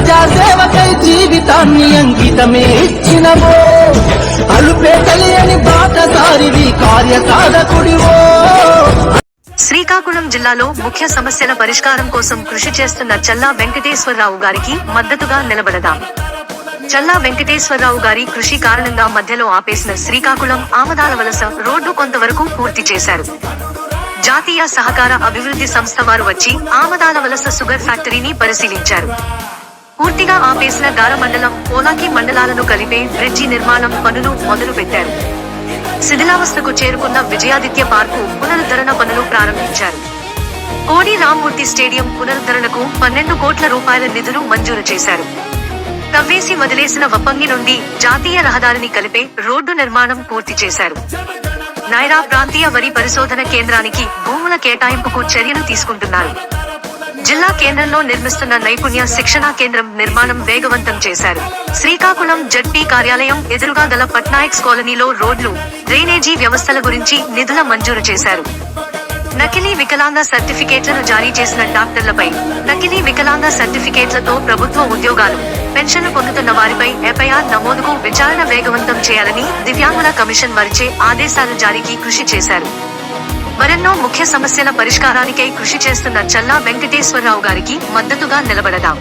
ప్రజాసేవకై జీవితాన్ని అంకితమే ఇచ్చినవో. అలుపే తెలియని బాటసారివి కార్య సాధకుడివో శ్రీకాకుళం జిల్లాలో ముఖ్య సమస్యల పరిష్కారం కోసం కృషి చేస్తున్న చల్లా వెంకటేశ్వరరావు గారికి మద్దతుగా నిలబడదాం. చల్లా వెంకటేశ్వరరావు గారి కృషి కారణంగా మధ్యలో ఆపేసిన శ్రీకాకుళం ఆమదాల వలస రోడ్డు కొంతవరకు పూర్తి చేశారు. జాతీయ సహకార అభివృద్ధి సంస్థ వారు వచ్చి ఆమదాల వలస షుగర్ ఫ్యాక్టరీని పరిశీలించారు. పూర్తిగా ఆపేసిన గార మండలం పోలాకి మండలాలను కలిపే బ్రిడ్జి నిర్మాణం పనులు మొదలు పెట్టారు శిథిలావస్థకు చేరుకున్న విజయాదిత్య పార్కు పునరుద్ధరణ పనులు ప్రారంభించారు. కోడి రామ్మూర్తి స్టేడియం పునరుద్ధరణకు పన్నెండు కోట్ల రూపాయల నిధులు మంజూరు చేశారు. తవ్వేసి వదిలేసిన వప్పంగి నుండి జాతీయ రహదారిని కలిపే రోడ్డు నిర్మాణం పూర్తి చేశారు. నైరా ప్రాంతీయ వరి పరిశోధన కేంద్రానికి భూముల కేటాయింపుకు చర్యలు తీసుకుంటున్నారు. జిల్లా కేంద్రంలో నిర్మిస్తున్న నైపుణ్య శిక్షణా కేంద్రం నిర్మాణం వేగవంతం చేశారు. శ్రీకాకుళం జడ్పీ కార్యాలయం ఎదురుగా గల పట్నాయక్స్ కాలనీలో రోడ్లు డ్రైనేజీ వ్యవస్థల గురించి నిధుల మంజూరు చేశారు. నకిలీ వికలాంగ సర్టిఫికేట్లను జారీ చేసిన డాక్టర్లపై నకిలీ వికలాంగ సర్టిఫికేట్లతో ప్రభుత్వ ఉద్యోగాలు పెన్షన్లు పొందుతున్న వారిపై ఎఫ్ఐఆర్ నమోదుకు విచారణ వేగవంతం చేయాలని దివ్యాంగుల కమిషన్ వరిచే ఆదేశాలు జారీకి కృషి చేశారు. మరెన్నో ముఖ్య సమస్యల పరిష్కారానికై కృషి చేస్తున్న చల్లా వెంకటేశ్వరరావు గారికి మద్దతుగా నిలబడదాం.